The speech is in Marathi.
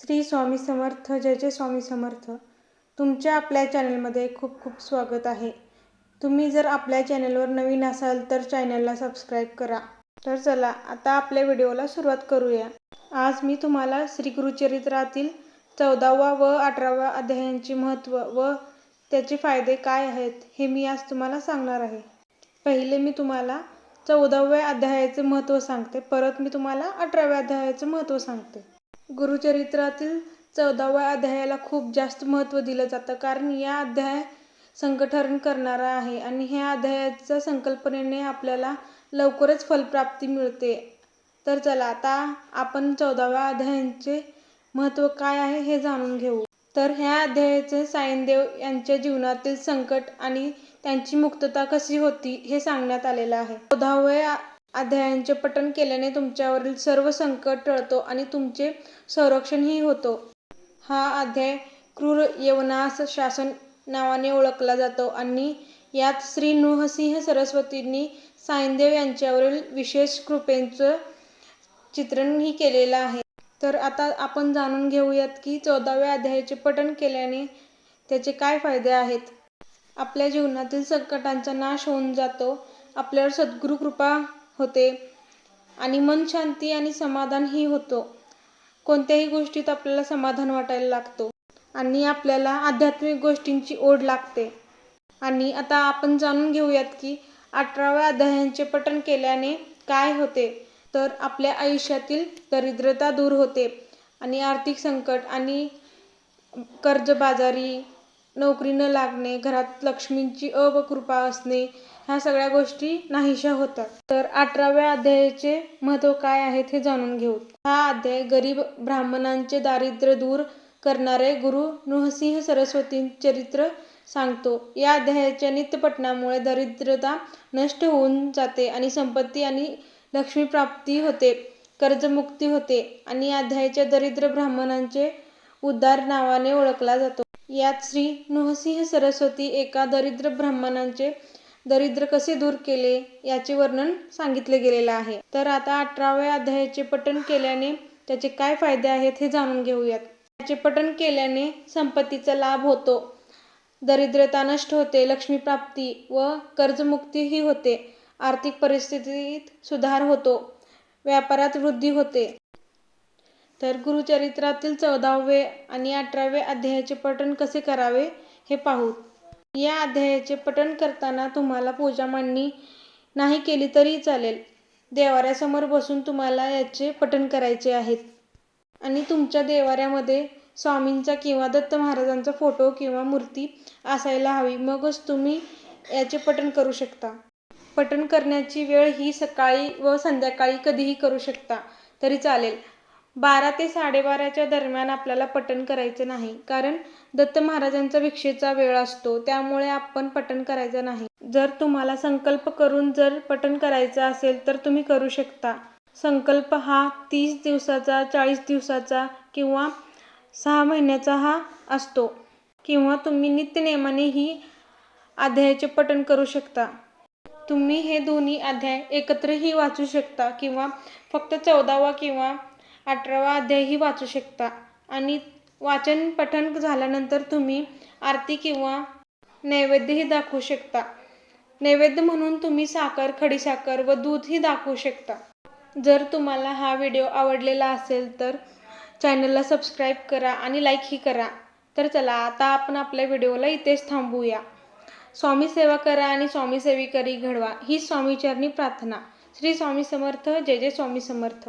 श्री स्वामी समर्थ जय जय स्वामी समर्थ. तुमच्या आपल्या चॅनलमध्ये खूप खूप स्वागत आहे. तुम्ही जर आपल्या चॅनलवर नवीन असाल तर चॅनलला सबस्क्राईब करा. तर चला आता आपल्या व्हिडिओला सुरुवात करूया. आज मी तुम्हाला श्री गुरुचरित्रातील चौदावा व अठराव्या अध्यायांचे महत्त्व व त्याचे फायदे काय आहेत हे मी आज तुम्हाला सांगणार आहे. पहिले मी तुम्हाला चौदाव्या अध्यायाचे महत्त्व सांगते. परत मी तुम्हाला अठराव्या अध्यायाचं महत्त्व सांगते. गुरुचरित्रातील चौदाव्या अध्यायाला खूप जास्त महत्त्व दिलं जातं. कारण या अध्याय संकटहरण करणारा आहे आणि ह्या अध्यायाच्या संकल्पनेने आपल्याला लवकरच फलप्राप्ती मिळते. तर चला आता आपण चौदाव्या अध्यायांचे महत्त्व काय आहे हे जाणून घेऊ. तर ह्या अध्यायाचे साईनदेव यांच्या जीवनातील संकट आणि त्यांची मुक्तता कशी होती हे सांगण्यात आलेलं आहे. चौदाव्या अध्यायांचे पठण केल्याने तुमच्यावरील सर्व संकट टळतो आणि तुमचे संरक्षणही होतो. हा अध्याय क्रूर यवनास शासन नावाने ओळखला जातो आणि यात श्री नृहसिंह सरस्वतींनी सायनदेव यांच्यावरील विशेष कृपेचं चित्रणही केलेलं आहे. तर आता आपण जाणून घेऊयात की चौदाव्या अध्यायाचे पठण केल्याने त्याचे काय फायदे आहेत. आपल्या जीवनातील संकटांचा नाश होऊन जातो. आपल्यावर सद्गुरू कृपा होते. आणि मन शांती आणि समाधानही होतो. कोणत्याही गोष्टीत आपल्याला समाधान वाटायला लागतो. आणि आपल्याला आध्यात्मिक गोष्टींची ओढ लागते. आणि आता आपण जाणून घेऊयात की अठराव्या अध्यायांचे पठण केल्याने काय होते. तर आपल्या आयुष्यातील दरिद्रता दूर होते. आणि आर्थिक संकट आणि कर्जबाजारी नोकरी न लागणे घरात लक्ष्मींची अवकृपा असणे ह्या सगळ्या गोष्टी नाहीशा होतात. तर अठराव्या अध्यायाचे महत्त्व काय आहेत हे जाणून घेऊ. हा अध्याय गरीब ब्राह्मणांचे दारिद्र्य दूर करणारे गुरु नृहसिंह सरस्वती चरित्र सांगतो. या अध्यायाच्या नित्यपठणामुळे दरिद्रता नष्ट होऊन जाते आणि संपत्ती आणि लक्ष्मीप्राप्ती होते कर्जमुक्ती होते आणि अध्यायाच्या दरिद्र ब्राह्मणांचे उद्धार नावाने ओळखला जातो. यात श्री नृहसिंह सरस्वती एका दरिद्र ब्राह्मणांचे दरिद्र कसे दूर केले याचे वर्णन सांगितले गेलेलं आहे. तर आता अठराव्या अध्यायाचे पठण केल्याने त्याचे काय फायदे आहेत हे जाणून घेऊयात. त्याचे पठण केल्याने संपत्तीचा लाभ होतो. दरिद्रता नष्ट होते लक्ष्मीप्राप्ती व कर्जमुक्तीही होते. आर्थिक परिस्थितीत सुधार होतो. व्यापारात वृद्धी होते. तर गुरुचरित्रातील चौदावे आणि अठरावे अध्यायाचे पठण कसे करावे हे पाहू. या अध्यायाचे पठण करताना तुम्हाला पूजा मांडणी नाही केली तरी चालेल. देवाऱ्यासमोर बसून तुम्हाला याचे पठण करायचे आहेत. आणि तुमच्या देवाऱ्यामध्ये स्वामींचा किंवा दत्त महाराजांचा फोटो किंवा मूर्ती असायला हवी मगच तुम्ही याचे पठण करू शकता. पठण करण्याची वेळ ही सकाळी व संध्याकाळी कधीही करू शकता तरी चालेल. बारा ते साडेबाराच्या दरम्यान आपल्याला पठण करायचं नाही. कारण दत्त महाराजांचा भिक्षेचा वेळ असतो त्यामुळे आपण पठण करायचं नाही. जर तुम्हाला संकल्प करून जर पठण करायचं असेल तर तुम्ही करू शकता. संकल्प हा तीस दिवसाचा चाळीस दिवसाचा किंवा सहा महिन्याचा हा असतो. किंवा तुम्ही नित्यनेमाने ही अध्यायाचे पठण करू शकता. तुम्ही हे दोन्ही अध्याय एकत्रही वाचू शकता किंवा फक्त चौदावा किंवा अठरावा अध्यायही वाचू शकता. आणि वाचन पठण झाल्यानंतर तुम्ही आरती किंवा नैवेद्यही दाखवू शकता. नैवेद्य म्हणून तुम्ही साखर खडीसाखर व दूधही दाखवू शकता. जर तुम्हाला हा व्हिडिओ आवडलेला असेल तर चॅनलला सबस्क्राईब करा आणि लाईकही करा. तर चला आता आपण आपल्या व्हिडिओला इथेच थांबूया. स्वामी सेवा करा आणि स्वामी सेविकरी घडवा. ही स्वामीचरणी प्रार्थना. श्री स्वामी समर्थ. जय जय स्वामी समर्थ.